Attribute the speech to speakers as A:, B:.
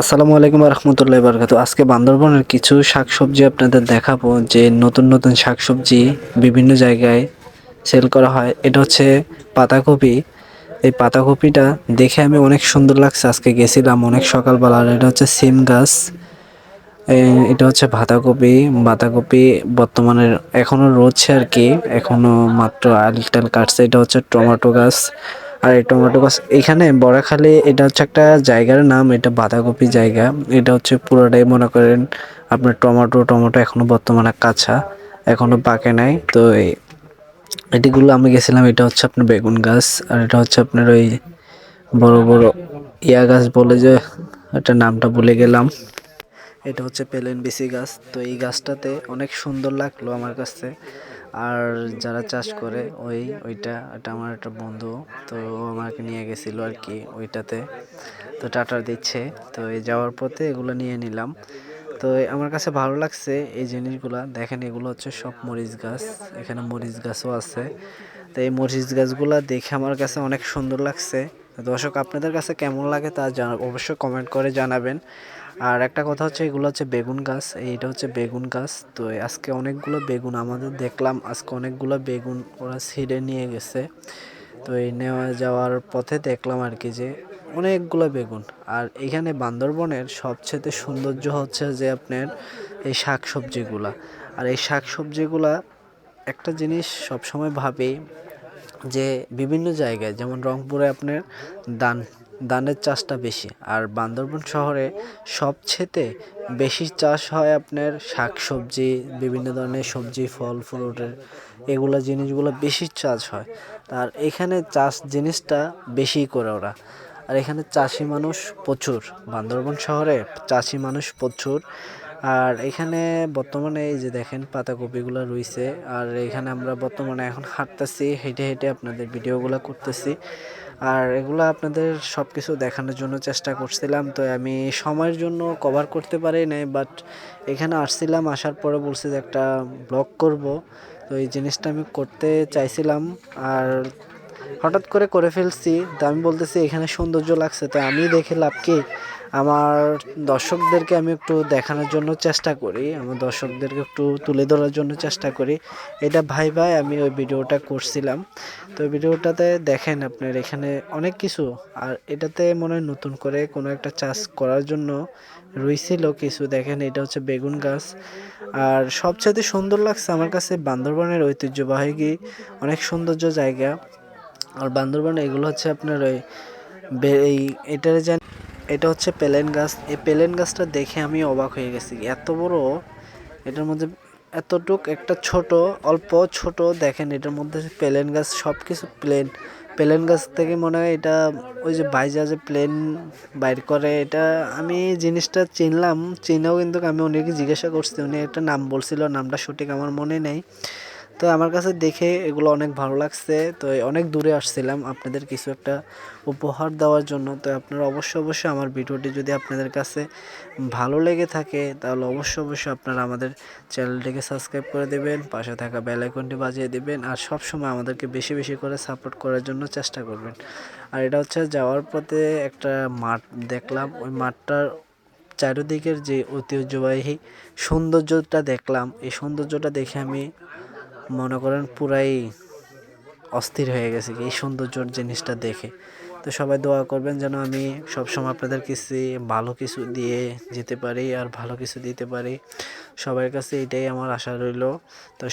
A: আসসালামু আলাইকুম রহমতুল্লাহ বরকাত। আজকে বান্দরবনের কিছু শাকসবজি আপনাদের দেখাবো, যে নতুন নতুন শাকসবজি বিভিন্ন জায়গায় সেল করা হয়। এটা হচ্ছে পাতাকপি। এই পাতাকপিটা দেখে আমি অনেক সুন্দর লাগছে। আজকে গেছিলাম অনেক সকালবেলা এটা হচ্ছে সিম গাছ। এটা হচ্ছে বাঁধাকপি। বাঁধাকপি বর্তমানে এখনও রয়েছে আর কি। এখনও মাত্র আলটাল কাটছে। এটা হচ্ছে টমেটো গাছ। আর এই টমেটো গাছ, এখানে বড়াখালী, এটা হচ্ছে একটা জায়গার নাম, এটা বাঁধাকপি জায়গা। এটা হচ্ছে পুরোটাই মনে করেন আপনার টমেটো টমেটো এখনও বর্তমানে কাঁচা, এখনও পাকে নাই। তো এটিগুলো আমি গেছিলাম, এটা হচ্ছে আপনার বেগুন গাছ, আর এটা হচ্ছে আপনার ওই বড় বড় ইয়া গাছ বলে যে, এটা নামটা ভুলে গেলাম। এটা হচ্ছে পেলেন বিসি গাছ। তো এই গাছটাতে অনেক সুন্দর লাগল আমার কাছে। আর যারা চাষ করে, ওই, ওইটা এটা আমার একটা বন্ধু, তো ও আমাকে নিয়ে গেছিল আর কি ওইটাতে। তো টাটা দিচ্ছে, তো এই যাওয়ার পথে এগুলো নিয়ে নিলাম। তো আমার কাছে ভালো লাগছে এই জিনিসগুলা। দেখেন, এগুলো হচ্ছে সব মরিচ গাছ, এখানে মরিচ গাছও আছে। তো এই মরিচ গাছগুলো দেখে আমার কাছে অনেক সুন্দর লাগছে। দর্শক, আপনাদের কাছে কেমন লাগে তা অবশ্যই কমেন্ট করে জানাবেন। আর একটা কথা হচ্ছে, এগুলো হচ্ছে বেগুন গাছ। এইটা হচ্ছে বেগুন গাছ। তো আজকে অনেকগুলো বেগুন আমাদের দেখলাম। আজকে অনেকগুলো বেগুন ওরা ছিঁড়ে নিয়ে গেছে। তো এই নেওয়া যাওয়ার পথে দেখলাম আর কি যে অনেকগুলো বেগুন। আর এখানে বান্দরবনের সবচেয়ে সৌন্দর্য হচ্ছে যে আপনার এই শাক সবজিগুলা আর এই শাক সবজিগুলা একটা জিনিস সবসময় ভাবি যে বিভিন্ন জায়গায়, যেমন রংপুরে আপনার দান, দানের চাষটা বেশি, আর বান্দরবন শহরে সবচেয়েতে বেশি চাষ হয় আপনার শাক সবজি, বিভিন্ন ধরনের সবজি, ফল ফ্রুটের এগুলো জিনিসগুলো বেশি চাষ হয়। আর এখানে চাষ জিনিসটা বেশি করে ওরা। আর এখানে চাষি মানুষ প্রচুর। বান্দরবন শহরে চাষি মানুষ প্রচুর। আর এখানে বর্তমানে এই যে দেখেন পাতাকপিগুলো রয়েছে, আর এখানে আমরা বর্তমানে এখন হাঁটতেছি, হেঁটে হেঁটে আপনাদের ভিডিওগুলো করতেছি। আর এগুলো আপনাদের সব কিছু দেখানোর জন্য চেষ্টা করছিলাম, তো আমি সময়ের জন্য কভার করতে পারি নাই বাট এখানে আসছিলাম, আসার পরে বলছি যে একটা ব্লগ করব। তো এই জিনিসটা আমি করতে চাইছিলাম, আর হঠাৎ করে করে ফেলছি, তো আমি বলতেছি, এখানে সৌন্দর্য লাগছে। তো আমি দেখে লাভ কি? আমার দর্শকদেরকে আমি একটু দেখানোর জন্য চেষ্টা করি, আমার দর্শকদেরকে একটু তুলে ধরার জন্য চেষ্টা করি। এটা ভাই ভাই, আমি ওই ভিডিওটা করছিলাম। তো ভিডিওটাতে দেখেন আপনার, এখানে অনেক কিছু, আর এটাতে মনে হয় নতুন করে কোনো একটা চাষ করার জন্য রইছিল কিছু। দেখেন, এটা হচ্ছে বেগুন গাছ। আর সবচেয়ে সুন্দর লাগছে আমার কাছে বান্দরবানের ঐতিহ্যবাহী অনেক সৌন্দর্য জায়গা। আর বান্দরবান, এগুলো হচ্ছে আপনার ওই এই এটার যেন এটা হচ্ছে প্লেন গাছ। এই প্লেন গাছটা দেখে আমি অবাক হয়ে গেছি। এত বড়, এটার মধ্যে এতটুক একটা ছোট, অল্প ছোট, দেখেন এটার মধ্যে প্লেন গাছ সব কিছু প্লেন প্লেন গাছ থেকে মনে হয় এটা ওই যে বাইজা যে প্লেন বাইর করে, এটা আমি জিনিসটা চিনলাম। চিনেও কিন্তু আমি উনিকে জিজ্ঞাসা করছি, উনি একটা নাম বলছিল, নামটা সঠিক আমার মনে নেই। তো আমার কাছে দেখে এগুলো অনেক ভালো লাগছে। তো অনেক দূরে আসছিলাম আপনাদের কিছু একটা উপহার দেওয়ার জন্য। তো আপনারা অবশ্যই অবশ্যই আমার ভিডিওটি যদি আপনাদের কাছে ভালো লেগে থাকে, তাহলে অবশ্যই অবশ্যই আপনারা আমাদের চ্যানেলটিকে সাবস্ক্রাইব করে দেবেন, পাশে থাকা বেল আইকনটি বাজিয়ে দেবেন, আর সব সময় আমাদেরকে বেশি বেশি করে সাপোর্ট করার জন্য চেষ্টা করবেন। আর এটা হচ্ছে যাওয়ার পথে একটা মাঠ দেখলাম। ওই মাঠটার চারিদিকের যে ঐতিহ্যবাহী সৌন্দর্যটা দেখলাম। এই সৌন্দর্যটা দেখে আমি মনে করেন পুরাই অস্থির হয়ে গেছে এই সৌন্দর্যর জিনিসটা দেখে। তো সবাই দোয়া করবেন যেন আমি সবসময় আপনাদের কিছু ভালো কিছু দিয়ে যেতে পারি আর ভালো কিছু দিতে পারি। সবার কাছে এটাই আমার আশা রইল। তো